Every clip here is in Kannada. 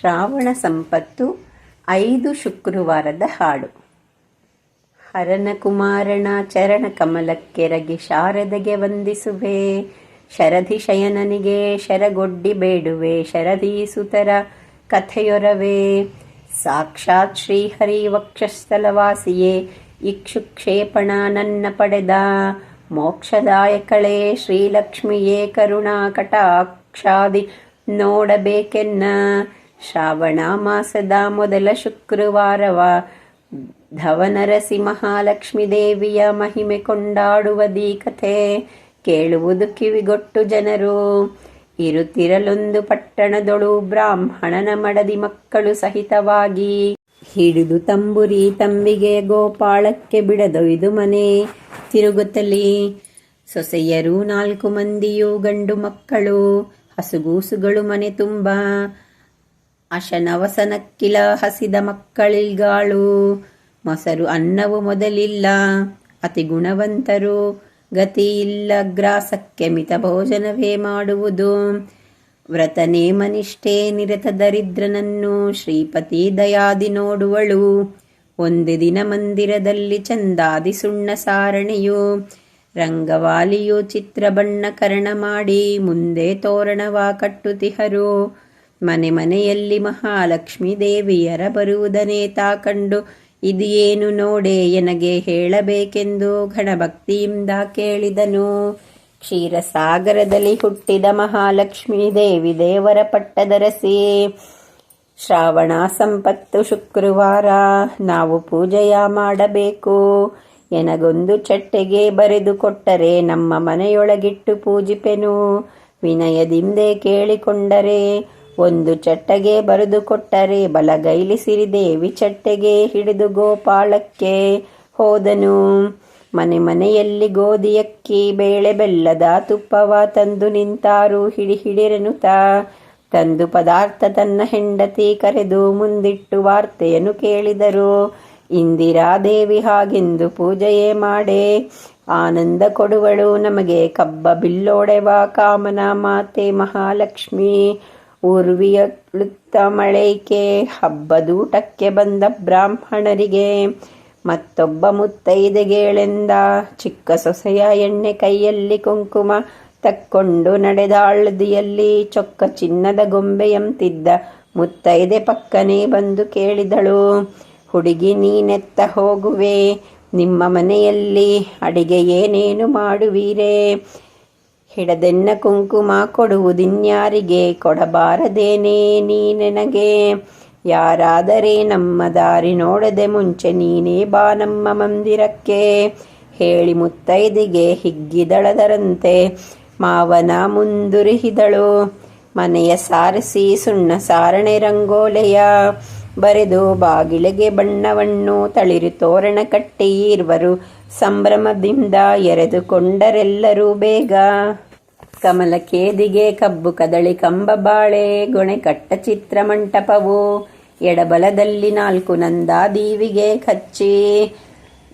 ಶ್ರಾವಣ ಸಂಪತ್ತು ಐದು ಶುಕ್ರವಾರದ ಹಾಡು. ಹರನ ಕುಮಾರನ ಚರಣ ಕಮಲಕ್ಕೆರಗಿ ಶಾರದೆಗೆ ವಂದಿಸುವೆ. ಶರಧಿ ಶಯನನಿಗೆ ಶರಗೊಡ್ಡಿ ಬೇಡುವೆ. ಶರಧೀಸುತರ ಕಥೆಯೊರವೆ. ಸಾಕ್ಷಾತ್ ಶ್ರೀಹರಿ ವಕ್ಷಸ್ಥಲವಾಸಿಯೇ, ಇಕ್ಷುಕ್ಷೇಪಣ ನನ್ನ ಪಡೆದ. ಮೋಕ್ಷದಾಯಕಳೇ, ಶ್ರೀಲಕ್ಷ್ಮಿಯೇ, ಕರುಣಾ ಕಟಾಕ್ಷಾದಿ ನೋಡಬೇಕೆನ್ನ. ಶ್ರಾವಣ ಮಾಸದ ಮೊದಲ ಶುಕ್ರವಾರವ, ಧವನರಸಿ ಮಹಾಲಕ್ಷ್ಮಿ ದೇವಿಯ ಮಹಿಮೆ ಕೊಂಡಾಡುವ ದೀ ಕಥೆ ಕೇಳುವುದು ಕಿವಿಗೊಟ್ಟು ಜನರು. ಇರುತ್ತಿರಲೊಂದು ಪಟ್ಟಣದೊಳು ಬ್ರಾಹ್ಮಣನ ಮಡದಿ ಮಕ್ಕಳು ಸಹಿತವಾಗಿ. ಹಿಡಿದು ತಂಬುರಿ ತಂಬಿಗೆ ಗೋಪಾಳಕ್ಕೆ ಬಿಡದೊಯ್ದು ಮನೆ, ತಿರುಗುತ್ತಲಿ. ಸೊಸೆಯರು ನಾಲ್ಕು ಮಂದಿಯು ಗಂಡು ಮಕ್ಕಳು, ಹಸುಗೂಸುಗಳು ಮನೆ ತುಂಬ. ಅಶನವಸನಕ್ಕಿಲ ಹಸಿದ ಮಕ್ಕಳಿಗಾಳು ಮೊಸರು ಅನ್ನವು ಮೊದಲಿಲ್ಲ, ಅತಿ ಗುಣವಂತರು. ಗತಿ ಇಲ್ಲ ಗ್ರಾಸಕ್ಕೆ ಮಿತ ಭೋಜನವೇ ಮಾಡುವುದು. ವ್ರತನೇ ನೇಮನಿಷ್ಠೇ ನಿರತ ದರಿದ್ರನನ್ನು ಶ್ರೀಪತಿ ದಯಾದಿ ನೋಡುವಳು. ಒಂದು ದಿನ ಮಂದಿರದಲ್ಲಿ ಚಂದಾದಿ ಸುಣ್ಣ ಸಾರಣಿಯು. ರಂಗವಾಲಿಯು ಚಿತ್ರ ಬಣ್ಣ ಕರ್ಣ ಮಾಡಿ, ಮುಂದೆ ತೋರಣವಾ ಕಟ್ಟುತಿಹರು. ಮನೆ ಮನೆಯಲ್ಲಿ ಮಹಾಲಕ್ಷ್ಮೀ ದೇವಿಯರ ಬರುವುದನೇ ತಾಕಂಡು ಇದೇನು ನೋಡೆ ಎನಗೆ ಹೇಳಬೇಕೆಂದು ಘನಭಕ್ತಿಯಿಂದ ಕೇಳಿದನು. ಕ್ಷೀರಸಾಗರದಲ್ಲಿ ಹುಟ್ಟಿದ ಮಹಾಲಕ್ಷ್ಮೀ ದೇವಿ ದೇವರ ಪಟ್ಟದರಸಿ. ಶ್ರಾವಣ ಸಂಪತ್ತು ಶುಕ್ರವಾರ, ನಾವು ಪೂಜೆಯ ಮಾಡಬೇಕು. ಎನಗೊಂದು ಚಟ್ಟೆಗೆ ಬರೆದು ಕೊಟ್ಟರೆ ನಮ್ಮ ಮನೆಯೊಳಗಿಟ್ಟು ಪೂಜಿಪೆನು. ವಿನಯದಿಂದೆ ಕೇಳಿಕೊಂಡರೆ ಒಂದು ಚಟ್ಟಗೆ ಬರೆದು ಕೊಟ್ಟರೆ ಬಲಗೈಲಿ ಸಿರಿದೇವಿ ಚಟ್ಟೆಗೆ ಹಿಡಿದು ಗೋಪಾಳಕ್ಕೆ ಹೋದನು. ಮನೆ ಮನೆಯಲ್ಲಿ ಗೋಧಿಯಕ್ಕಿ ಬೇಳೆ ಬೆಲ್ಲದ ತುಪ್ಪವ ತಂದು ನಿಂತಾರು ಹಿಡಿ ಹಿಡಿರೆನುತ ತಂದು ಪದಾರ್ಥ ತನ್ನ ಹೆಂಡತಿ ಕರೆದು ಮುಂದಿಟ್ಟು ವಾರ್ತೆಯನ್ನು ಕೇಳಿದರು. ಇಂದಿರಾದೇವಿ ಹಾಗೆಂದು ಪೂಜೆಯೇ ಮಾಡೆ. ಆನಂದ ಕೊಡುವಳು ನಮಗೆ ಕಬ್ಬ ಬಿಲ್ಲೋಡೆವ ಕಾಮನ ಮಾತೆ ಮಹಾಲಕ್ಷ್ಮಿ. ಊರ್ವಿಯಳುತ್ತ ಮಳೆಕೆ ಹಬ್ಬದೂಟಕ್ಕೆ ಬಂದ ಬ್ರಾಹ್ಮಣರಿಗೆ ಮತ್ತೊಬ್ಬ ಮುತ್ತೈದೆಗೇಳೆಂದ ಚಿಕ್ಕ ಸೊಸೆಯ ಎಣ್ಣೆ ಕೈಯಲ್ಲಿ ಕುಂಕುಮ ತಕ್ಕೊಂಡು ನಡೆದಾಳದಿಯಲ್ಲಿ ಚೊಕ್ಕ ಚಿನ್ನದ ಗೊಂಬೆಯಂತಿದ್ದ ಮುತ್ತೈದೆ ಪಕ್ಕನೆ ಬಂದು ಕೇಳಿದಳು, ಹುಡುಗಿ, ನೀನೆತ್ತ ಹೋಗುವೆ. ನಿಮ್ಮ ಮನೆಯಲ್ಲಿ ಅಡಿಗೆ ಏನೇನು ಮಾಡುವೀರೇ? ಹಿಡದೆನ್ನ ಕುಂಕುಮ ಕೊಡುವುದಿನ್ಯಾರಿಗೆ ಕೊಡಬಾರದೇನೇ ನೀ ನನಗೆ. ಯಾರಾದರೆ ನಮ್ಮ ದಾರಿ ನೋಡದೆ ಮುಂಚೆ ನೀನೇ ಬಾ ನಮ್ಮ ಮಂದಿರಕ್ಕೆ. ಹೇಳಿ ಮುತ್ತೈದಿಗೆ ಹಿಗ್ಗಿದಳದರಂತೆ ಮಾವನ ಮುಂದುರಿಹಿದಳು. ಮನೆಯ ಸಾರಿಸಿ ಸುಣ್ಣ ಸಾರಣೆ ರಂಗೋಲೆಯ. ಬರೆದು ಬಾಗಿಲಿಗೆ ಬಣ್ಣವನ್ನು ತಳಿರಿ ತೋರಣ ಕಟ್ಟಿ ಇರುವರು ಸಂಭ್ರಮದಿಂದ ಎರೆದುಕೊಂಡರೆಲ್ಲರೂ ಬೇಗ. ಕಮಲ ಕೇದಿಗೆ ಕಬ್ಬು ಕದಳಿ ಕಂಬ ಬಾಳೆ, ಗೊಣೆ ಕಟ್ಟ ಚಿತ್ರ ಮಂಟಪವು, ಎಡಬಲದಲ್ಲಿ ನಾಲ್ಕು ನಂದಾ ದೀವಿಗೆ ಕಚ್ಚಿ.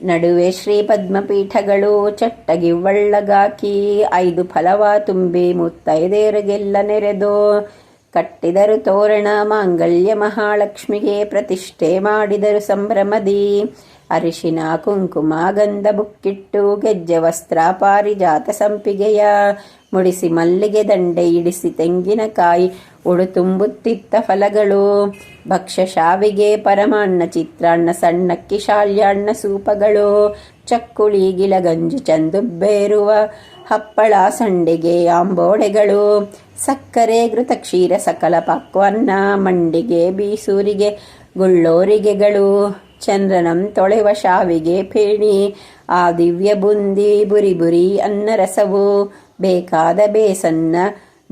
ನಡುವೆ ಶ್ರೀ ಪದ್ಮಪೀಠಗಳು ಚಟ್ಟಗಿವ್ವಳ್ಳಗಾಕಿ ಐದು ಫಲವ ತುಂಬಿ ಮುತ್ತೈದೇರಿಗೆಲ್ಲ ನೆರೆದು. ಕಟ್ಟಿದರು ತೋರಣ ಮಾಂಗಲ್ಯ ಮಹಾಲಕ್ಷ್ಮಿಗೆ ಪ್ರತಿಷ್ಠೆ ಮಾಡಿದರು ಸಂಭ್ರಮದಿ. ಅರಿಶಿನ, ಕುಂಕುಮ, ಗಂಧ ಬುಕ್ಕಿಟ್ಟು, ಗೆಜ್ಜೆ, ವಸ್ತ್ರ, ಪಾರಿಜಾತ ಸಂಪಿಗೆಯ, ಮುಡಿಸಿ ಮಲ್ಲಿಗೆ ದಂಡೆ ಇಡಿಸಿ ತೆಂಗಿನಕಾಯಿ ಉಡು ತುಂಬುತ್ತಿತ್ತ ಫಲಗಳು, ಭಕ್ಷ್ಯ ಶಾವಿಗೆ ಪರಮಾಣ್ಣ ಚಿತ್ರಾನ್ನ ಸಣ್ಣಕ್ಕಿ ಶಾಲ್ಯಾಣ್ಣ ಸೂಪಗಳು, ಚಕ್ಕುಳಿ, ಗಿಲಗಂಜಿ, ಚಂದುಬ್ಬೇರುವ, ಹಪ್ಪಳ, ಸಂಡಿಗೆ, ಆಂಬೋಡೆಗಳು, ಸಕ್ಕರೆ ಘೃತ ಕ್ಷೀರ ಸಕಲ ಪಕ್ವನ್ನ, ಮಂಡಿಗೆ, ಬೀಸೂರಿಗೆ, ಗುಳ್ಳೋರಿಗೆಗಳು ಚಂದ್ರನಂ ತೊಳೆವ ಶಾವಿಗೆ ಫೇಣಿ ಆ ದಿವ್ಯ ಬುಂದಿ ಬುರಿ ಬುರಿ ಅನ್ನ ರಸವು. ಬೇಕಾದ ಬೇಸನ್ನ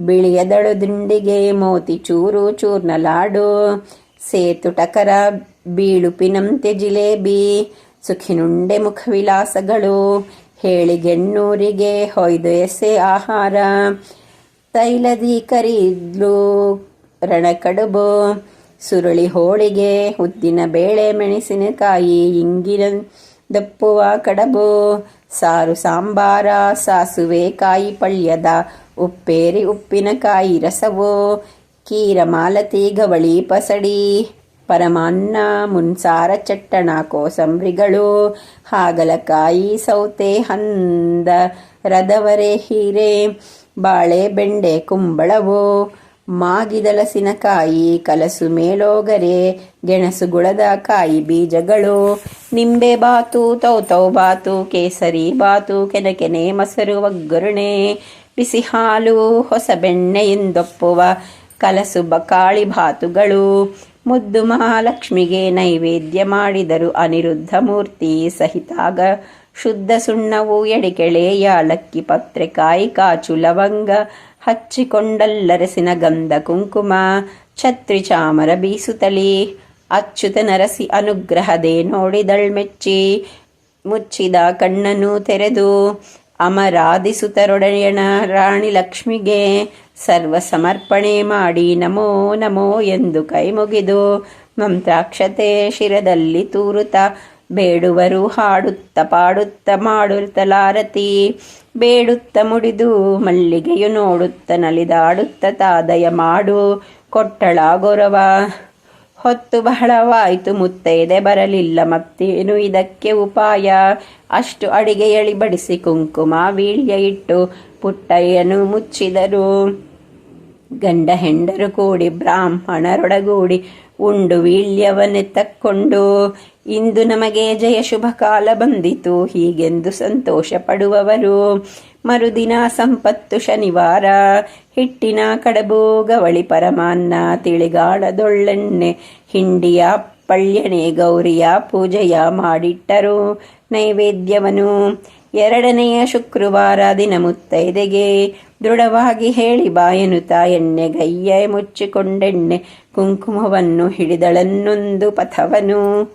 ಬಿಳಿಯದಳು ದಿಂಡಿಗೆ ಮೋತಿ ಚೂರು ಚೂರ್ನ ಲಾಡು ಸೇತುಟಕರ ಬೀಳುಪಿನಂತೆ ಜಿಲೇಬಿ ಸುಖಿನುಂಡೆ ಮುಖವಿಲಾಸಗಳು. ಹೇಳಿಗೆಣ್ಣೂರಿಗೆ ಹೊಯ್ದು ಎಸೆ ಆಹಾರ. ತೈಲದಿ ಕರಿದ್ಲು ರಣಕಡುಬು. ಸುರುಳಿ ಹೋಳಿಗೆ, ಉದ್ದಿನ ಬೇಳೆ ಮೆಣಸಿನಕಾಯಿ ಇಂಗಿನ ದಪ್ಪುವ ಕಡಬು, ಸಾರು ಸಾಂಬಾರ, ಸಾಸುವೆ ಕಾಯಿ ಪಳ್ಯದ, ಉಪ್ಪೇರಿ ಉಪ್ಪಿನಕಾಯಿ ರಸವು ಕೀರಮಾಲತಿ ಗವಳಿ ಪಸಡಿ, ಪರಮಾನ್ನ, ಮುನ್ಸಾರ ಚಟ್ಟಣ ಕೋಸಂಬ್ರಿಗಳು, ಹಾಗಲಕಾಯಿ ಸೌತೆ ಹಂದ, ರದವರೆ ಹೀರೆ, ಬಾಳೆ ಬೆಂಡೆ ಕುಂಬಳವು ಮಾಗಿದಲಸಿನಕಾಯಿ ಕಲಸು ಮೇಲೋಗರೆ ಗೆಣಸುಗುಳದ ಕಾಯಿ ಬೀಜಗಳು. ನಿಂಬೆ ಬಾತು ತೌತೌ ಬಾತು, ಕೇಸರಿ ಬಾತು ಕೆನಕೆನೆ ಮೊಸರು ಒಗ್ಗರಣೆ. ಬಿಸಿ ಹಾಲು, ಹೊಸ ಬೆಣ್ಣೆಯಿಂದೊಪ್ಪುವ ಕಲಸು ಬಕಾಳಿ ಬಾತುಗಳು. ಮುದ್ದು ಮಹಾಲಕ್ಷ್ಮಿಗೆ ನೈವೇದ್ಯ ಮಾಡಿದರು ಅನಿರುದ್ಧ ಮೂರ್ತಿ. ಸಹಿತಾಗ ಶುದ್ಧ ಸುಣ್ಣವು ಎಡೆಕೆಳೆ ಯಾಲಕ್ಕಿ ಪತ್ರೆ, ಕಾಯಿ, ಕಾಚು, ಲವಂಗ ಹಚ್ಚಿಕೊಂಡಲ್ಲರಸಿನ ಗಂಧ ಕುಂಕುಮ, ಛತ್ರಿ ಚಾಮರ ಬೀಸುತ್ತಲಿ ಅಚ್ಯುತ ನರಸಿ ಅನುಗ್ರಹದೇ ನೋಡಿದಳ್ಮೆಚ್ಚಿ ಮುಚ್ಚಿದ ಕಣ್ಣನು ತೆರೆದು ಅಮರಾಧಿಸುತ್ತರೊಡೆಯಣ ರಾಣಿ ಲಕ್ಷ್ಮಿಗೆ ಸರ್ವ ಸಮರ್ಪಣೆ ಮಾಡಿ ನಮೋ ನಮೋ ಎಂದು ಕೈ ಮುಗಿದು ಮಂತ್ರಾಕ್ಷತೆ ಶಿರದಲ್ಲಿ ತೂರುತ್ತ ಬೇಡುವರು ಹಾಡುತ್ತ ಪಾಡುತ್ತ ಮಾಡುತ್ತಲಾರತಿ ಬೇಡುತ್ತ ಮುಡಿದು ಮಲ್ಲಿಗೆಯು ನೋಡುತ್ತ ನಲಿದಾಡುತ್ತ ತಾದಯ ಮಾಡು ಕೊಟ್ಟಳ ಗೊರವ. ಹೊತ್ತು ಬಹಳವಾಯಿತು ಮುತ್ತೈದೆ ಬರಲಿಲ್ಲ ಮತ್ತೇನು ಇದಕ್ಕೆ ಉಪಾಯ? ಅಷ್ಟು ಅಡಿಗೆಯಳಿ ಬಡಿಸಿ ಕುಂಕುಮ ವೀಳ್ಯ ಇಟ್ಟು ಪುಟ್ಟಯ್ಯನು ಮುಚ್ಚಿದರು. ಗಂಡ ಹೆಂಡರು ಕೂಡಿ ಬ್ರಾಹ್ಮಣರೊಡಗೂಡಿ ಉಂಡು ವೀಳ್ಯವನ್ನೆತ್ತಕ್ಕೊಂಡು ಇಂದು ನಮಗೆ ಜಯ ಶುಭ ಕಾಲ ಬಂದಿತು, ಹೀಗೆಂದು ಸಂತೋಷ ಪಡುವವರು ಮರುದಿನ ಸಂಪತ್ತು ಶನಿವಾರ, ಹಿಟ್ಟಿನ ಕಡಬು ಗವಳಿ ಪರಮಾನ್ನ ತಿಳಿಗಾಳದೊಳ್ಳೆಣ್ಣೆ, ಹಿಂಡಿಯ ಪಳ್ಯಣೆ ಗೌರಿಯ ಪೂಜೆಯ ಮಾಡಿಟ್ಟರು. ನೈವೇದ್ಯವನು ಎರಡನೆಯ ಶುಕ್ರವಾರ ದಿನ ಮುತ್ತೈದೆಗೆ ದೃಢವಾಗಿ ಹೇಳಿ ಬಾಯನುತ ಎಣ್ಣೆಗಯ್ಯ ಮುಚ್ಚಿಕೊಂಡೆಣ್ಣೆ, ಕುಂಕುಮವನ್ನು ಹಿಡಿದಳನ್ನೊಂದು ಪಥವನು.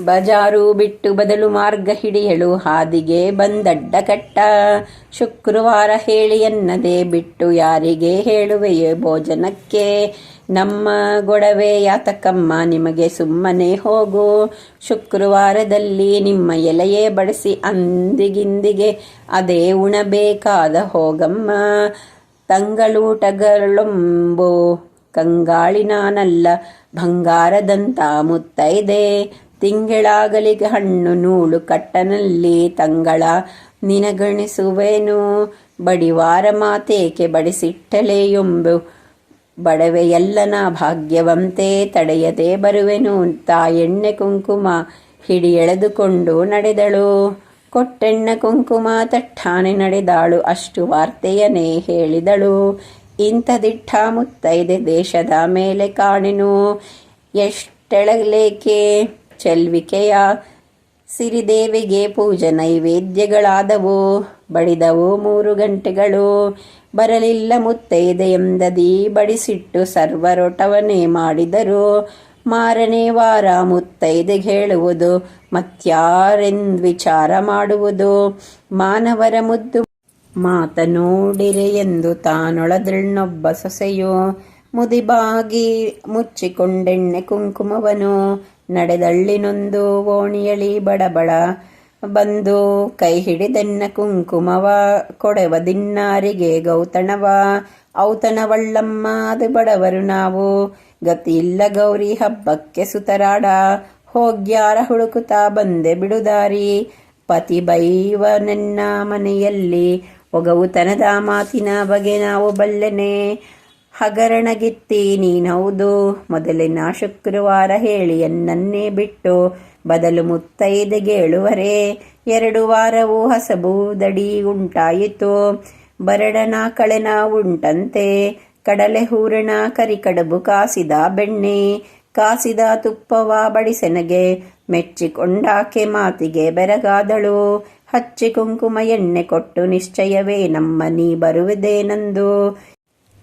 ಬಜಾರು ಬಿಟ್ಟು ಬದಲು ಮಾರ್ಗ ಹಿಡಿಯಲು ಹಾದಿಗೆ ಬಂದಡ್ಡ ಕಟ್ಟ. ಶುಕ್ರವಾರ ಹೇಳಿ ಎನ್ನದೆ ಬಿಟ್ಟು ಯಾರಿಗೆ ಹೇಳುವೆಯೇ ಭೋಜನಕ್ಕೆ? ನಮ್ಮ ಗೊಡವೆ ಯಾತಕಮ್ಮ, ನಿಮಗೆ ಸುಮ್ಮನೆ ಹೋಗು. ಶುಕ್ರವಾರದಲ್ಲಿ ನಿಮ್ಮ ಎಲೆಯೇ ಬಡಿಸಿ ಅಂದಿಗಿಂದಿಗೆ ಅದೇ ಉಣಬೇಕಾದ ಹೋಗಮ್ಮ. ತಂಗಳೂಟಗಳೊಂಬೋ ಕಂಗಾಳಿನಾನಲ್ಲ ಬಂಗಾರದಂತ ಮುತ್ತೈದೆ. ತಿಂಗಳಾಗಲಿಗೆ ಹಣ್ಣು ನೂಳು ಕಟ್ಟನಲ್ಲಿ ತಂಗಳ, ನಿನಗಣಿಸುವೆನು, ಬಡಿವಾರ ಮಾತೇಕೆ ಎಂಬು ಬಡವೆಯಲ್ಲನ ಭಾಗ್ಯವಂತೆ ತಡೆಯದೆ ಬರುವೆನು ತಾಯೆಣ್ಣೆ ಕುಂಕುಮ ಹಿಡಿ ಎಳೆದುಕೊಂಡು ನಡೆದಳು. ಕೊಟ್ಟೆಣ್ಣ ಕುಂಕುಮ ತಟ್ಟಾನೆ ನಡೆದಾಳು, ಅಷ್ಟು ವಾರ್ತೆಯನೇ ಹೇಳಿದಳು. ಇಂಥದಿಟ್ಟ ಮುತ್ತೈದೆ ದೇಶದ ಮೇಲೆ ಕಾಣೆನು, ಎಷ್ಟೆಳಲೇಕೆ ಚೆಲ್ವಿಕೆಯ ಸಿರಿದೇವಿಗೆ ಪೂಜೆ ನೈವೇದ್ಯಗಳಾದವು. ಬಡಿದವು ಮೂರು ಗಂಟೆಗಳು. ಬರಲಿಲ್ಲ ಮುತ್ತೈದೆ ಎಂದದಿ ಬಡಿಸಿಟ್ಟು ಸರ್ವರೊಟವನೇ ಮಾಡಿದರು. ಮಾರನೇ ವಾರ ಮುತ್ತೈದೆ ಹೇಳುವುದು, ಮತ್ಯಾರೆಂದ್ ವಿಚಾರ ಮಾಡುವುದು. ಮಾನವರ ಮುದ್ದು ಮಾತನೋಡಿರೆ ಎಂದು ತಾನೊಳದ್ರಣ್ಣೊಬ್ಬ ಸೊಸೆಯು ಮುದಿಬಾಗಿ ಮುಚ್ಚಿಕೊಂಡೆಣ್ಣೆ ಕುಂಕುಮವನು. ನಡೆದಳ್ಳಿನೊಂದು ಓಣಿಯಳಿ ಬಡಬಡ ಬಂದು ಕೈ ಹಿಡಿದೆನ್ನ ಕುಂಕುಮವ, ಕೊಡವ ದಿನ್ನಾರಿಗೆ ಗೌತಣವ. ಔತಣವಳ್ಳಮ್ಮ ಅದು ಬಡವರು ನಾವು. ಗತಿಯಿಲ್ಲ ಗೌರಿ ಹಬ್ಬಕ್ಕೆ ಸುತರಾಡ. ಹೋಗ್ಯಾರ ಹುಡುಕುತ್ತಾ ಬಂದೆ ಬಿಡುದಾರಿ. ಪತಿ ಬೈವನೆನ್ನ ಮನೆಯಲ್ಲಿ. ಒಗವುತನದ ಮಾತಿನ ಬಗೆ ನಾವು ಬಲ್ಲೆನೆ. ಹಗರಣಗಿತ್ತಿ ನೀನೌದು. ಮೊದಲಿನ ಶುಕ್ರವಾರ ಹೇಳಿ ಎನ್ನನ್ನೇ ಬಿಟ್ಟು ಬದಲು ಮುತ್ತೈದೆಗೇಳುವರೆ ಎರಡು ವಾರವೂ ಹಸಬೂದಡಿ ಉಂಟಾಯಿತು. ಬರಡನ ಕಳೆನ ಉಂಟಂತೆ. ಕಡಲೆ ಹೂರಣ ಕರಿಕಡಬು ಕಾಸಿದ ಬೆಣ್ಣೆ. ಕಾಸಿದ ತುಪ್ಪವ ಬಡಿಸೆನಗೆ ಮೆಚ್ಚಿಕೊಂಡಾಕೆ ಮಾತಿಗೆ ಬೆರಗಾದಳು. ಹಚ್ಚಿ ಕುಂಕುಮ ಎಣ್ಣೆ ಕೊಟ್ಟು ನಿಶ್ಚಯವೇ ನಮ್ಮ ನೀ ಬರುವುದೇನೆಂದು.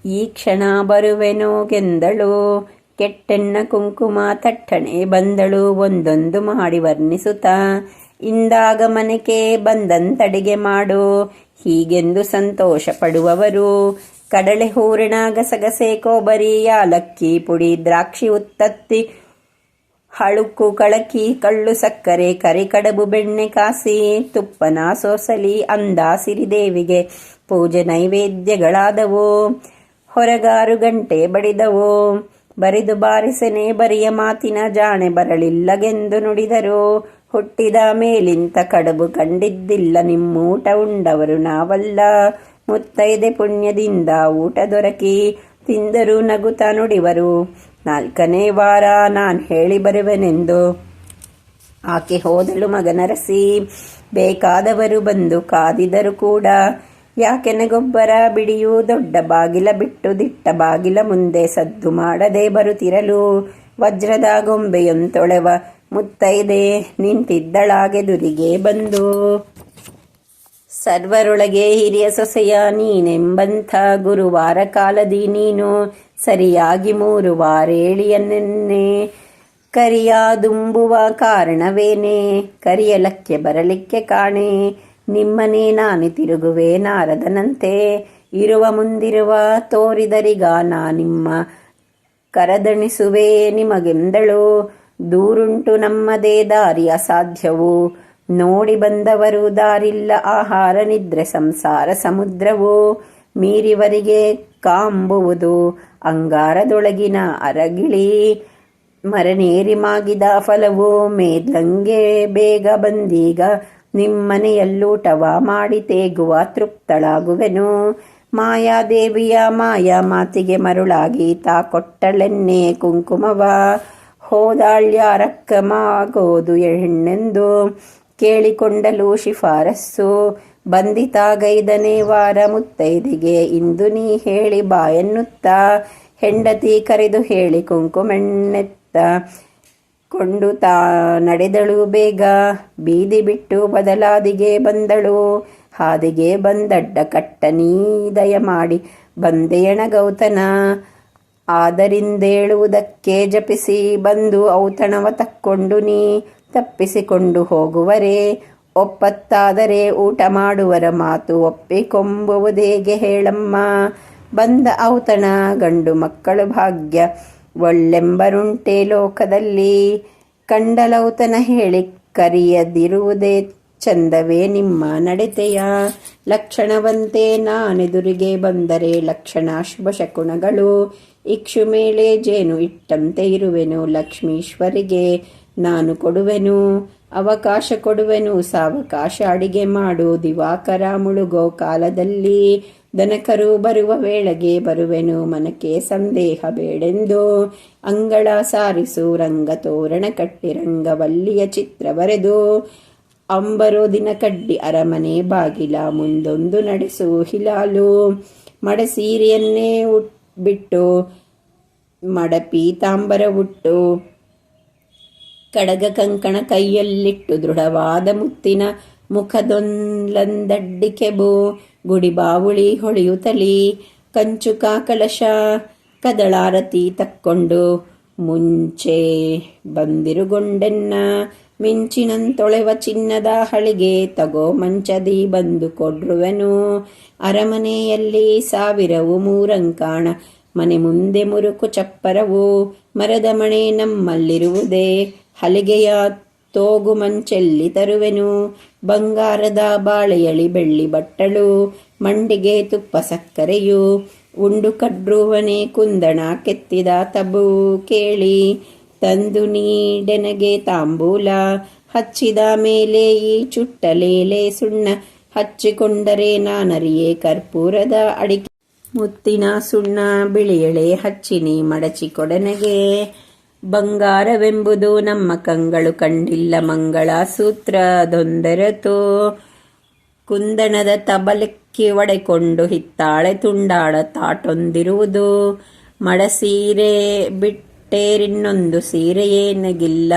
ಈ ಕ್ಷಣ ಬರುವೆನೋ ಗೆಂದಳು. ಕೆಟ್ಟೆನ್ನ ಕುಂಕುಮ ತಟ್ಟಣೆ ಬಂದಳು. ಒಂದೊಂದು ಮಾಡಿ ವರ್ಣಿಸುತ್ತ. ಇಂದಾಗ ಮನೆಗೆ ಬಂದಂತಡಿಗೆ ಮಾಡು. ಹೀಗೆಂದು ಸಂತೋಷ ಪಡುವವರು ಕಡಲೆ ಹೂರಣ ಗಸಗಸೆ ಕೋಬರಿ ಯಾಲಕ್ಕಿ ಪುಡಿ ದ್ರಾಕ್ಷಿ ಉತ್ತತ್ತಿ ಹಳುಕು ಕಳಕಿ ಕಳ್ಳು ಸಕ್ಕರೆ ಕರಿಕಡಬು ಬೆಣ್ಣೆ ಕಾಸಿ ತುಪ್ಪನ ಸೋಸಲಿ ಅಂದ ಸಿರಿದೇವಿಗೆ. ಪೂಜೆ ನೈವೇದ್ಯಗಳಾದವು. ಹೊರಗಾರು ಗಂಟೆ ಬಡಿದವು? ಬರಿದು ಬಾರಿಸನೆ ಬರಿಯ ಮಾತಿನ ಜಾಣೆ ಬರಲಿಲ್ಲಗೆಂದು ನುಡಿದರು. ಹುಟ್ಟಿದ ಮೇಲಿಂತ ಕಡುಬು ಕಂಡಿದ್ದಿಲ್ಲ. ನಿಮ್ಮೂಟ ಉಂಡವರು ನಾವಲ್ಲ. ಮುತ್ತೈದೆ ಪುಣ್ಯದಿಂದ ಊಟ ದೊರಕಿ ತಿಂದರು ನಗುತ ನುಡಿವರು. ನಾಲ್ಕನೇ ವಾರ ನಾನು ಹೇಳಿ ಬರುವೆನೆಂದು. ಆಕೆ ಹೋದಳು ಮಗನರಸಿ. ಬೇಕಾದವರು ಬಂದು ಕಾದಿದರು ಕೂಡ. ಯಾಕೆನಗೊಬ್ಬರ ಬಿಡಿಯು ದೊಡ್ಡ ಬಾಗಿಲ ಬಿಟ್ಟು ದಿಟ್ಟ ಬಾಗಿಲ ಮುಂದೆ ಸದ್ದು ಮಾಡದೆ ಬರುತ್ತಿರಲು? ವಜ್ರದ ಗೊಂಬೆಯೊಂತೊಳೆವ ಮುತ್ತೈದೆ ನಿಂತಿದ್ದಳಾಗೆ ದುರಿಗೆ ಬಂದು. ಸರ್ವರೊಳಗೆ ಹಿರಿಯ ಸೊಸೆಯ ನೀನೆಂಬಂಥ ಗುರುವಾರ ಕಾಲದಿ ನೀನು, ಸರಿಯಾಗಿ ಮೂರು ವಾರೇಳಿಯನ್ನೆನ್ನೆ ಕರಿಯಾದುಂಬುವ ಕಾರಣವೇನೆ? ಕರಿಯಲಕ್ಕೆ ಬರಲಿಕ್ಕೆ ಕಾಣೆ? ನಿಮ್ಮನೇ ನಾನು ತಿರುಗುವೆ ನಾರದನಂತೆ. ಇರುವ ಮುಂದಿರುವ ತೋರಿದರಿಗ ನಾ ನಿಮ್ಮ ಕರದಣಿಸುವೆ ನಿಮಗೆಂದಳು. ದೂರುಂಟು ನಮ್ಮದೇ ದಾರಿ ಅಸಾಧ್ಯವು. ನೋಡಿ ಬಂದವರು ದಾರಿಲ್ಲ ಆಹಾರ ನಿದ್ರೆ ಸಂಸಾರ ಸಮುದ್ರವು. ಮೀರಿವರಿಗೆ ಕಾಂಬುವುದು ಅಂಗಾರದೊಳಗಿನ ಅರಗಿಳಿ. ಮರನೇರಿ ಮಾಗಿದ ಫಲವು ಮೇದ್ಲಂಗೆ ಬೇಗ ಬಂದೀಗ ನಿಮ್ಮನೆಯಲ್ಲೂಟವ ಮಾಡಿ ತೇಗುವ ತೃಪ್ತಳಾಗುವೆನು. ಮಾಯಾದೇವಿಯ ಮಾಯಾ ಮಾತಿಗೆ ಮರುಳಾಗಿ ತಾ ಕೊಟ್ಟಳೆನ್ನೆ ಕುಂಕುಮವ. ಹೋದಾಳ್ಯಾರಕ್ಕಮಾಗೋದು ಹೆಣ್ಣೆಂದು ಕೇಳಿಕೊಂಡಲು ಶಿಫಾರಸ್ಸು. ಬಂದಿತಾಗೈದನೇ ವಾರ ಮುತ್ತೈದಿಗೆ ಇಂದು ನೀ ಹೇಳಿ ಬಾಯನ್ನುತ್ತ. ಹೆಂಡತಿ ಕರೆದು ಹೇಳಿ ಕುಂಕುಮೆಣ್ಣೆತ್ತ. ಕೊಂಡು ತಾ ನಡೆದಳು ಬೇಗ. ಬೀದಿ ಬಿಟ್ಟು ಬದಲಾದಿಗೆ ಬಂದಳು. ಹಾದಿಗೆ ಬಂದಡ್ಡ ಕಟ್ಟ ನೀ ದಯ ಮಾಡಿ ಬಂದೆಯಣ ಗೌತನ. ಆದರಿಂದೇಳುವುದಕ್ಕೆ ಜಪಿಸಿ ಬಂದು ಔತಣವ ತಕ್ಕೊಂಡು ನೀ ತಪ್ಪಿಸಿಕೊಂಡು ಹೋಗುವರೆ. ಒಪ್ಪತ್ತಾದರೆ ಊಟ ಮಾಡುವರ ಮಾತು ಒಪ್ಪಿಕೊಂಬುವುದೇಗೆ ಹೇಳಮ್ಮ. ಬಂದ ಔತಣ ಗಂಡು ಮಕ್ಕಳು ಭಾಗ್ಯ. ಒಳ್ಳೆಂಬರುಂಟೆ ಲೋಕದಲ್ಲಿ. ಕಂಡಲೌತನ ಹೇಳಿ ಕರಿಯದಿರುವುದೇ ಚಂದವೇ ನಿಮ್ಮ ನಡತೆಯ ಲಕ್ಷಣವಂತೆ. ನಾನೆದುರಿಗೆ ಬಂದರೆ ಲಕ್ಷಣ ಶುಭ ಶಕುಣಗಳು ಇಕ್ಷು ಮೇಲೆ ಜೇನು ಇಟ್ಟಂತೆ ಇರುವೆನು ಲಕ್ಷ್ಮೀಶ್ವರಿಗೆ ನಾನು ಕೊಡುವೆನು. ಅವಕಾಶ ಕೊಡುವೆನು. ಸಾವಕಾಶ ಅಡಿಗೆ ಮಾಡು. ದಿವಾಕರ ಮುಳುಗೋ ಕಾಲದಲ್ಲಿ ದನಕರು ಬರುವ ವೇಳೆಗೆ ಬರುವೆನು. ಮನಕ್ಕೆ ಸಂದೇಹ ಬೇಡೆಂದು ಅಂಗಳ ಸಾರಿಸು. ರಂಗ ತೋರಣ ಕಟ್ಟಿ ರಂಗವಲ್ಲಿಯ ಚಿತ್ರ ಬರೆದು ಅಂಬರೋ ದಿನ ಕಡ್ಡಿ ಅರಮನೆ ಬಾಗಿಲ ಮುಂದೊಂದು ನಡೆಸು. ಹಿಲಾಲು ಮಡಸೀರೆಯನ್ನೇ ಉಟ್ ಬಿಟ್ಟು ಮಡಪಿ ತಾಂಬರ ಉಟ್ಟು ಕಡಗ ಕಂಕಣ ಕೈಯಲ್ಲಿಟ್ಟು ದೃಢವಾದ ಮುತ್ತಿನ ಮುಖದೊಂದಡ್ಡಿಕೆಬು ಗುಡಿ ಬಾವುಳಿ ಹೊಳೆಯುತ್ತಲಿ ಕಂಚು ಕಾಕಳಶ ಕದಳಾರತಿ ತಕ್ಕೊಂಡು ಮುಂಚೆ ಬಂದಿರುಗೊಂಡೆನ್ನ ಮಿಂಚಿನಂತೊಳೆವ ಚಿನ್ನದ ಹಳಿಗೆ ತಗೋ ಮಂಚದಿ ಬಂದು ಕೊಡ್ರುವೆನು. ಅರಮನೆಯಲ್ಲಿ ಸಾವಿರವು ಮೂರಂಕಾಣ, ಮನೆ ಮುಂದೆ ಮುರುಕು ಚಪ್ಪರವು, ಮರದ ಮಣೆ ನಮ್ಮಲ್ಲಿರುವುದೇ. ಹಲಿಗೆಯ ತೋಗು ಮಂಚೆಲ್ಲಿ ತರುವೆನು. ಬಂಗಾರದ ಬಾಳೆಯಳಿ ಬೆಳ್ಳಿ ಬಟ್ಟಳು. ಮಂಡಿಗೆ ತುಪ್ಪ ಸಕ್ಕರೆಯು. ಉಂಡು ಕಡ್ರುವನೆ ಕುಂದಣ ಕೆತ್ತಿದ ತಬು ಕೇಳಿ. ತಂದು ನೀಡೆನಗೆ ತಾಂಬೂಲ. ಹಚ್ಚಿದ ಮೇಲೆ ಈ ಚುಟ್ಟಲೇಲೆ ಸುಣ್ಣ. ಹಚ್ಚಿಕೊಂಡರೆ ನಾನರಿಯೇ ಕರ್ಪೂರದ ಅಡಿಕೆ. ಮುತ್ತಿನ ಸುಣ್ಣ ಬಿಳಿಯಳೆ ಹಚ್ಚಿನಿ ಮಡಚಿ ಕೊಡನಗೆ ಬಂಗಾರವೆಂಬುದು ನಮ್ಮ ಕಂಗಳು ಕಂಡಿಲ್ಲ ಮಂಗಳ ಸೂತ್ರದೊಂದರತು ಕುಂದಣದ ತಬಲಕ್ಕೆ ಒಡೆಕೊಂಡು ಹಿತ್ತಾಳೆ ತುಂಡಾಳ ತಾಟೊಂದಿರುವುದು. ಮಡಸೀರೆ ಬಿಟ್ಟೇರಿನ್ನೊಂದು ಸೀರೆಯೇನಗಿಲ್ಲ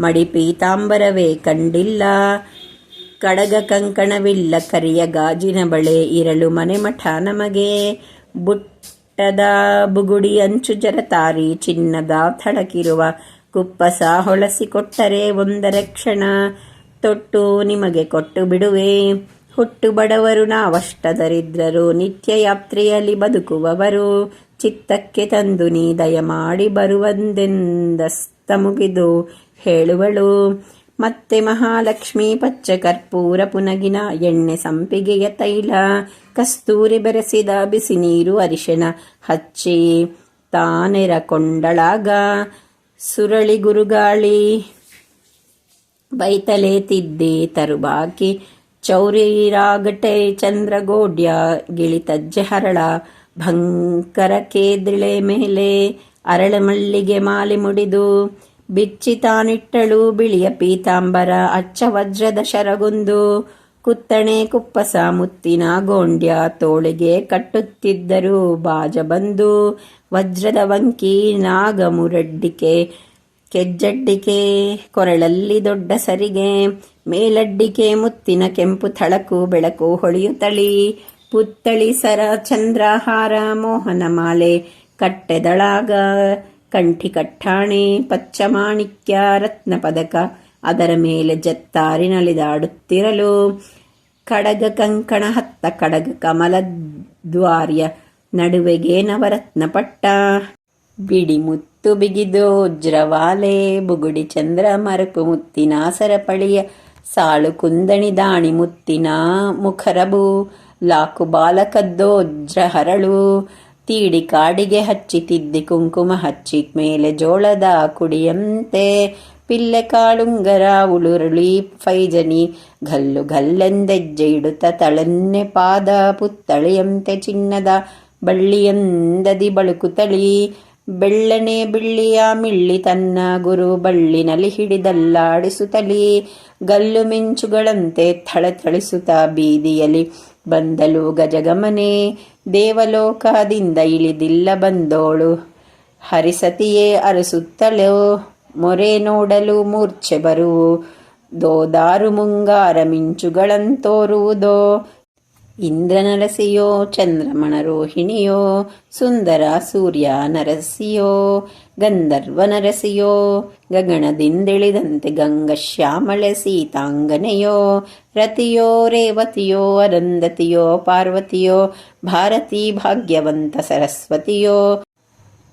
ಮಡಿ ಪೀತಾಂಬರವೇ ಕಂಡಿಲ್ಲ? ಕಡಗ ಕಂಕಣವಿಲ್ಲ ಕರಿಯ ಗಾಜಿನ ಬಳೆ ಇರಲು ಮನೆ ಮಠ ನಮಗೆ. ಬುಟ್ಟದ ಬುಗುಡಿ ಅಂಚು ಜರತಾರಿ, ಚಿನ್ನದ ಥಳಕಿರುವ ಕುಪ್ಪಸ ಹೊಳಸಿಕೊಟ್ಟರೆ ಒಂದರ ಕ್ಷಣ ತೊಟ್ಟು ನಿಮಗೆ ಕೊಟ್ಟು ಬಿಡುವೆ. ಹುಟ್ಟು ಬಡವರು ನಾವಷ್ಟ ದರಿದ್ರರು ನಿತ್ಯ ಯಾತ್ರೆಯಲ್ಲಿ ಬದುಕುವವರು. ಚಿತ್ತಕ್ಕೆ ತಂದು ನೀ ದಯಮಾಡಿ ಬರುವಂದೆಂದಸ್ತ ಮುಗಿದು ಹೇಳುವಳು. ಮತ್ತೆ ಮಹಾಲಕ್ಷ್ಮಿ ಪಚ್ಚ ಕರ್ಪೂರ ಪುನಗಿನ ಎಣ್ಣೆ ಸಂಪಿಗೆಯ ತೈಲ, ಕಸ್ತೂರಿ ಬೆರೆಸಿದ ಬಿಸಿ ನೀರು ಅರಿಶಿನ ಹಚ್ಚಿ ತಾನೆರಕೊಂಡಳಾಗ ಸುರಳಿ ಗುರುಗಾಳಿ, ಬೈತಲೆ ತಿದ್ದಿ ತರುಬಾಕಿ ಚೌರಿರಾಗಟೆ ಚಂದ್ರಗೋಡ್ಯ ಗಿಳಿತಜ್ಜೆ ಹರಳ, ಭಂಕರ ಕೇದ್ರಿಳೆ ಮೇಲೆ ಅರಳ ಮಳ್ಳಿಗೆ ಮಾಲೆ ಮುಡಿದು ಬಿಚ್ಚಿ ತಾನಿಟ್ಟಳು ಬಿಳಿಯ ಪೀತಾಂಬರ, ಅಚ್ಚ ವಜ್ರದ ಶರಗುಂದು. ಕುತ್ತಣೆ ಕುಪ್ಪಸ ಮುತ್ತಿನ ಗೋಂಡ್ಯ ತೋಳಿಗೆ ಕಟ್ಟುತ್ತಿದ್ದರು ಬಾಜ ಬಂದು. ವಜ್ರದ ವಂಕಿ ನಾಗಮುರಡ್ಡಿಕೆ, ಕೆಜ್ಜಡ್ಡಿಕೆ, ಕೊರಳಲ್ಲಿ ದೊಡ್ಡ ಸರಿಗೆ. ಮೇಲಡ್ಡಿಕೆ ಮುತ್ತಿನ ಕೆಂಪು ಥಳಕು ಬೆಳಕು ಹೊಳೆಯುತ್ತಳಿ ಪುತ್ತಳಿ ಸರ ಚಂದ್ರಹಾರ ಮೋಹನ ಮಾಲೆ ಕಟ್ಟೆದಳಾಗ. ಕಂಠಿ ಪಚ್ಚಮಾಣಿಕ್ಯ ಪಚ್ಚ ರತ್ನ ಪದಕ ಅದರ ಮೇಲೆ ಜತ್ತಾರಿ ನಲಿದಾಡುತ್ತಿರಲು ಕಡಗ ಕಂಕಣ ಹತ್ತ ಕಡಗ ಕಮಲ ದ್ವಾರ್ಯ ನಡುವೆಗೆ ನವರತ್ನ ಪಟ್ಟ ಬಿಡಿ ಮುತ್ತು ಬಿಗಿದು ಉಜ್ರವಾಲೆ, ಬುಗುಡಿ ಚಂದ್ರ ಮರಕು ಮುತ್ತಿನ ಸರಪಳಿಯ, ಸಾಳು ಕುಂದಣಿ ದಾಣಿ ಮುತ್ತಿನ ಮುಖರಬು, ಲಾಕು ಬಾಲಕದ್ದೋಜ್ರ ಹರಳು ತೀಡಿ ಕಾಡಿಗೆ ಹಚ್ಚಿ ತಿದ್ದಿ ಕುಂಕುಮ ಹಚ್ಚಿ ಮೇಲೆ ಜೋಳದ ಕುಡಿಯಂತೆ. ಪಿಲ್ಲೆ ಕಾಳುಂಗರ ಉಳುರುಳಿ ಫೈಜನಿ ಗಲ್ಲು ಗಲ್ಲೆಂದೆಜ್ಜೆ ಇಡುತ್ತ ತಳನ್ನೆ ಪಾದ ಪುತ್ತಳಿಯಂತೆ ಚಿನ್ನದ ಬಳ್ಳಿಯಂದದಿ ಬಳುಕುತಳಿ ಬೆಳ್ಳನೆ ಬಿಳ್ಳಿಯ ಮಿಳ್ಳಿ ತನ್ನ ಗುರು ಬಳ್ಳಿನಲ್ಲಿ ಹಿಡಿದಲ್ಲಾಡಿಸುತ್ತಲಿ ಗಲ್ಲು ಮಿಂಚುಗಳಂತೆ ಥಳಥಳಿಸುತ್ತ ಬೀದಿಯಲ್ಲಿ ಬಂದಲು ಗಜಗಮನೆ ದೇವಲೋಕದಿಂದ ಇಳಿದಿಲ್ಲ ಬಂದೋಳು. ಹರಿಸತಿಯೇ ಅರಸುತ್ತಲೋ ಮೊರೆ ನೋಡಲು ಮೂರ್ಛೆ ಬರುವು ದೋದಾರು ಮುಂಗಾರ ಮಿಂಚುಗಳಂತೋರುವುದೋ ಇಂದ್ರನರಸಿಯೋ ಚಂದ್ರಮಣ ರೋಹಿಣಿಯೋ ಸುಂದರ ಸೂರ್ಯ ನರಸಿಯೋ, ಗಂಧರ್ವ ನರಸಿಯೋ, ಗಗನದಿಂದಿಳಿದಂತೆ ಗಂಗಶ್ಯಾಮಳೆ ಸೀತಾಂಗನೆಯೋ, ರತಿಯೋ, ರೇವತಿಯೋ ಅರಂಧತಿಯೋ ಪಾರ್ವತಿಯೋ, ಭಾರತೀ ಭಾಗ್ಯವಂತ ಸರಸ್ವತಿಯೋ,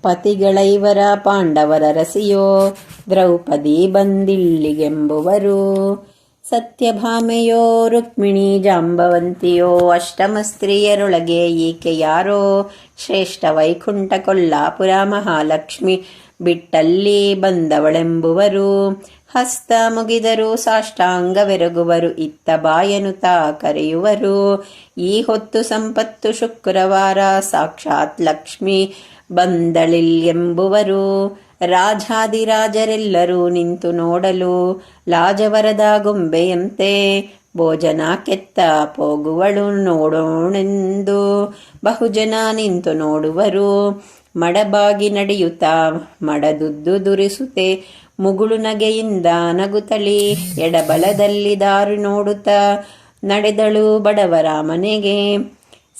ಪತಿಗಳೈವರ ಪಾಂಡವರ ರಸಿಯೋ, ದ್ರೌಪದಿ ಬಂದಿಳ್ಳಿಗೆಂಬುವರು. ಸತ್ಯಭಾಮೆಯೋ ರುಕ್ಮಿಣಿ ಜಾಂಬವಂತಿಯೋ ಅಷ್ಟಮ ಸ್ತ್ರೀಯರೊಳಗೆ ಈಕೆ ಯಾರೋ? ಶ್ರೇಷ್ಠ ವೈಕುಂಠ ಕೊಲ್ಲಾಪುರ ಮಹಾಲಕ್ಷ್ಮಿ ಬಿಟ್ಟಲ್ಲಿ ಬಂದವಳೆಂಬುವರು. ಹಸ್ತ ಮುಗಿದರು ಸಾಷ್ಟಾಂಗವೆರಗುವರು, ಇತ್ತ ಬಾಯನುತ ಕರೆಯುವರು. ಈ ಹೊತ್ತು ಸಂಪತ್ತು ಶುಕ್ರವಾರ, ಸಾಕ್ಷಾತ್ ಲಕ್ಷ್ಮಿ ಬಂದಳಿಲ್ಯೆಂಬುವರು ರಾಜಾದಿರಾಜರೆಲ್ಲರೂ ನಿಂತು ನೋಡಲು ಲಾಜವರದ ಗೊಂಬೆಯಂತೆ ಭೋಜನ ಕೆತ್ತ ಪೋಗುವಳು ನೋಡೋಣೆಂದು. ಬಹುಜನ ನಿಂತು ನೋಡುವರು. ಮಡಬಾಗಿ ನಡೆಯುತ್ತಾ ಮಡದುದ್ದು ದುರಿಸುತ್ತೆ ಮುಗುಳು ನಗೆಯಿಂದ ನಗುತ್ತಳಿ ಎಡಬಲದಲ್ಲಿ ದಾರಿ ನೋಡುತ್ತಾ ನಡೆದಳು ಬಡವರ ಮನೆಗೆ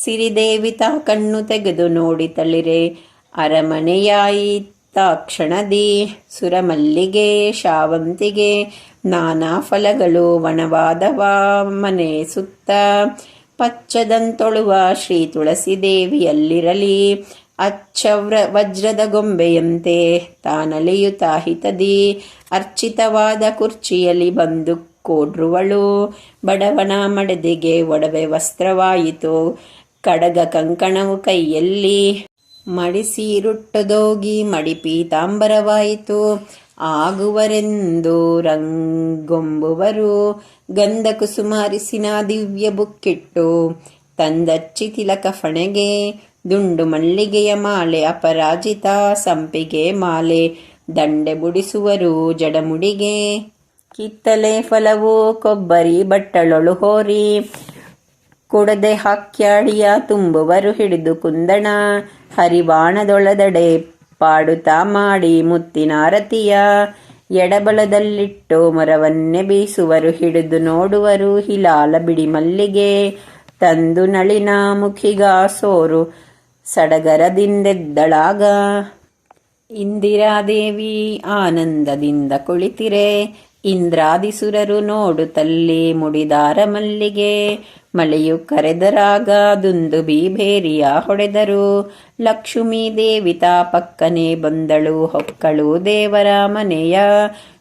ಸಿರಿದೇವಿತ ಕಣ್ಣು ತೆಗೆದು ನೋಡಿ ತಳಿರೆ ಅರಮನೆಯಾಯಿ ಕ್ಷಣದಿ ಸುರಮಲ್ಲಿಗೆ, ಶಾವಂತಿಗೆ ನಾನಾ ಫಲಗಳು ವನವಾದವ ಮನೆ ಸುತ್ತ. ಪಚ್ಚದಂತೊಳುವ ಶ್ರೀ ತುಳಸಿ ದೇವಿಯಲ್ಲಿರಲಿ ಅಚ್ಚವ್ರ ವಜ್ರದ ಗೊಂಬೆಯಂತೆ ತಾನಲಿಯುತಾ ಹಿತದಿ. ಅರ್ಚಿತವಾದ ಕುರ್ಚಿಯಲ್ಲಿ ಬಂದು ಕೋಡ್ರುವಳು, ಬಡವನ ಮಡದಿಗೆ ಒಡವೆ ವಸ್ತ್ರವಾಯಿತು. ಕಡಗ ಕಂಕಣವು ಕೈಯಲ್ಲಿ ಮಡಿಸೀರುಟ್ಟದೋಗಿ ಮಡಿ ಪೀತಾಂಬರವಾಯಿತು. ಆಗುವರೆಂದು ರಂಗೊಂಬುವರು ಗಂಧ ಕುಸುಮಾರಿಸಿನ ದಿವ್ಯ ಬುಕ್ಕಿಟ್ಟು, ತಂದಚ್ಚಿ ತಿಲಕ ಫಣೆಗೆ, ದುಂಡು ಮಲ್ಲಿಗೆಯ ಮಾಲೆ ಅಪರಾಜಿತ ಸಂಪಿಗೆ ಮಾಲೆ ದಂಡೆ ಬುಡಿಸುವರು ಜಡಮುಡಿಗೆ. ಕಿತ್ತಲೆ ಫಲವು ಕೊಬ್ಬರಿ ಬಟ್ಟಳೊಳು ಹೋರಿ ಕೊಡದೆ ಹಾಕ್ಯಾಡಿಯ ತುಂಬುವರು ಹಿಡಿದು ಕುಂದಣ. ಹರಿವಾಣದೊಳದಡೆ ಪಾಡುತಾ ಮಾಡಿ ಮುತ್ತಿನಾರತಿಯ ಎಡಬಲದಲ್ಲಿಟ್ಟು ಮರವನ್ನೇ ಬೀಸುವರು ಹಿಡಿದು ನೋಡುವರು ಹಿಲಾಲ ಬಿಡಿ ಮಲ್ಲಿಗೆ ತಂದು ನಳಿನ ಮುಖಿಗ ಸೋರು ಸಡಗರದಿಂದೆದ್ದಳಾಗ. ಇಂದಿರಾದೇವಿ ಆನಂದದಿಂದ ಕುಳಿತಿರೆ. ಇಂದ್ರಾದಿಸುರರು ನೋಡುತ್ತಲ್ಲಿ ಮುಡಿದಾರ ಮಲ್ಲಿಗೆ. ಮಳೆಯು ಕರೆದರಾಗ ದುಂದು ಬೀಭೇರಿಯ ಹೊಡೆದರು. ಲಕ್ಷ್ಮೀ ದೇವಿತಾ ಪಕ್ಕನೆ ಬಂದಳು ಹೊಕ್ಕಳು ದೇವರ ಮನೆಯ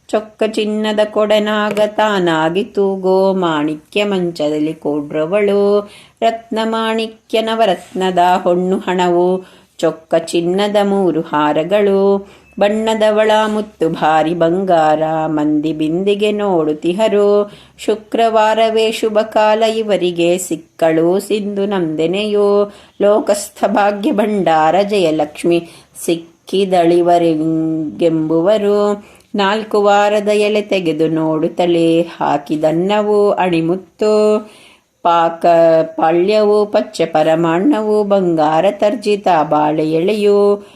ಚೊಕ್ಕ ಚಿನ್ನದ ಕೊಡನಾಗ ತಾನಾಗಿ ತೂಗೋ ಮಾಣಿಕ್ಯ ಮಂಚದಲ್ಲಿ ಕೊಡ್ರವಳು. ರತ್ನ ಮಾಣಿಕ್ಯ ನವರತ್ನದ ಹೊಣ್ಣು ಹಣವು ಚೊಕ್ಕ ಚಿನ್ನದ ಮೂರು ಹಾರಗಳು. ಬಣ್ಣದವಳ ಮುತ್ತು ಭಾರಿ ಬಂಗಾರ, ಮಂದಿ ಬಿಂದಿಗೆ ನೋಡುತ್ತಿಹರು ಶುಕ್ರವಾರವೇ ಶುಭ ಕಾಲ ಇವರಿಗೆ, ಸಿಕ್ಕಳು ಸಿಂಧು ನಂದೆನೆಯೋ. ಲೋಕಸ್ಥ ಭಾಗ್ಯ ಭಂಡಾರ ಜಯಲಕ್ಷ್ಮಿ ಸಿಕ್ಕಿದಳಿವರೆಗೆಂಬುವರು. ನಾಲ್ಕು ವಾರದ ಎಲೆ ತೆಗೆದು ನೋಡುತ್ತಲೇ ಹಾಕಿದನ್ನವು ಅಣಿಮುತ್ತು. ಪಾಕ ಪಾಳ್ಯವು, ಪಚ್ಚ ಪರಮಾಣ್ಣವು, ಬಂಗಾರ ತರ್ಜಿತ ಬಾಳೆ ಎಳೆಯು.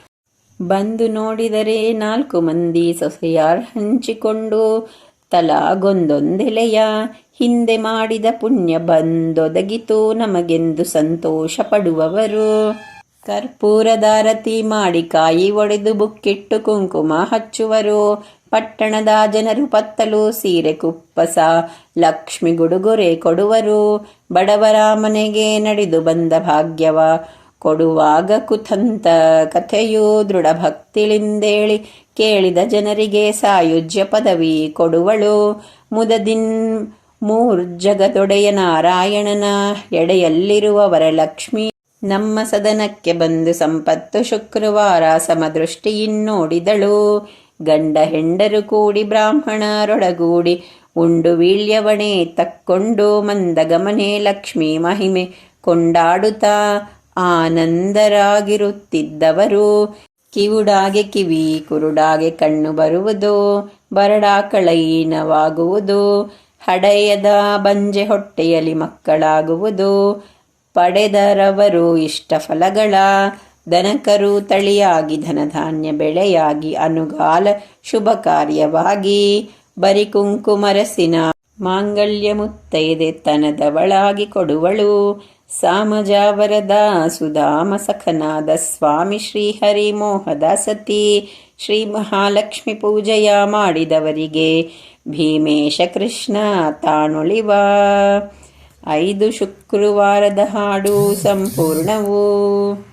ಬಂದು ನೋಡಿದರೆ ನಾಲ್ಕು ಮಂದಿ ಸೊಸೆಯಾರ್ ಹಂಚಿಕೊಂಡು ತಲಾಗೊಂದೊಂದೆಲೆಯ ಹಿಂದೆ ಮಾಡಿದ ಪುಣ್ಯ ಬಂದೊದಗಿತು ನಮಗೆಂದು ಸಂತೋಷ ಪಡುವವರು ಕರ್ಪೂರದಾರತಿ ಮಾಡಿ ಕಾಯಿ ಒಡೆದು ಬುಕ್ಕಿಟ್ಟು ಕುಂಕುಮ ಹಚ್ಚುವರು. ಪಟ್ಟಣದ ಜನರು ಪತ್ತಲು ಸೀರೆ ಕುಪ್ಪಸ ಲಕ್ಷ್ಮಿ ಗುಡುಗೊರೆ ಕೊಡುವರು. ಬಡವರ ಮನೆಗೆ ನಡೆದು ಬಂದ ಭಾಗ್ಯವ ಕೊಡುವಾಗ ಕುತಂತ ಕಥೆಯು ದೃಢ ಭಕ್ತಿಳಿಂದೇಳಿ ಕೇಳಿದ ಜನರಿಗೆ ಸಾಯುಜ್ಯ ಪದವಿ ಕೊಡುವಳು. ಮುದದಿನ್ ಮೂರ್ಜಗದೊಡೆಯ ನಾರಾಯಣನ ಎಡೆಯಲ್ಲಿರುವ ವರಲಕ್ಷ್ಮಿ ನಮ್ಮ ಸದನಕ್ಕೆ ಬಂದು ಸಂಪತ್ತು ಶುಕ್ರವಾರ ಸಮದೃಷ್ಟಿಯಿನ್ನೋಡಿದಳು ಗಂಡ ಹೆಂಡರು ಕೂಡಿ ಬ್ರಾಹ್ಮಣರೊಡಗೂಡಿ ಉಂಡು ವೀಳ್ಯವಣೆ ತಕ್ಕೊಂಡು ಮಂದಗಮನೆ ಲಕ್ಷ್ಮೀ ಮಹಿಮೆ ಕೊಂಡಾಡುತ್ತಾ ಆನಂದರಾಗಿರುತ್ತಿದ್ದವರು. ಕಿವುಡಾಗೆ ಕಿವಿ, ಕುರುಡಾಗೆ ಕಣ್ಣು ಬರುವುದು. ಬರಡಾಕಳೈನವಾಗುವುದು. ಹಡೆಯದ ಬಂಜೆ ಹೊಟ್ಟೆಯಲ್ಲಿ ಮಕ್ಕಳಾಗುವುದು. ಪಡೆದರವರು ಇಷ್ಟ ಫಲಗಳ. ದನಕರು ತಳಿಯಾಗಿ ಧನಧಾನ್ಯ ಬೆಳೆಯಾಗಿ ಅನುಗಾಲ ಶುಭ ಕಾರ್ಯವಾಗಿ ಬರಿ ಕುಂಕುಮರಸಿನ ಮಾಂಗಲ್ಯ ಮುತ್ತೈದೆ ತನದವಳಾಗಿ ಕೊಡುವಳು. ಸಾಮಜಾವರದ ಸುಧಾಮ ಸಖನಾದ ಸ್ವಾಮಿ ಶ್ರೀಹರಿ ಮೋಹದ ಸತಿ ಶ್ರೀ ಮಹಾಲಕ್ಷ್ಮಿ ಪೂಜೆಯ ಮಾಡಿದವರಿಗೆ ಭೀಮೇಶ ಕೃಷ್ಣ ತಾಣುಳಿವ ಐದು ಶುಕ್ರವಾರದ ಹಾಡು ಸಂಪೂರ್ಣವು.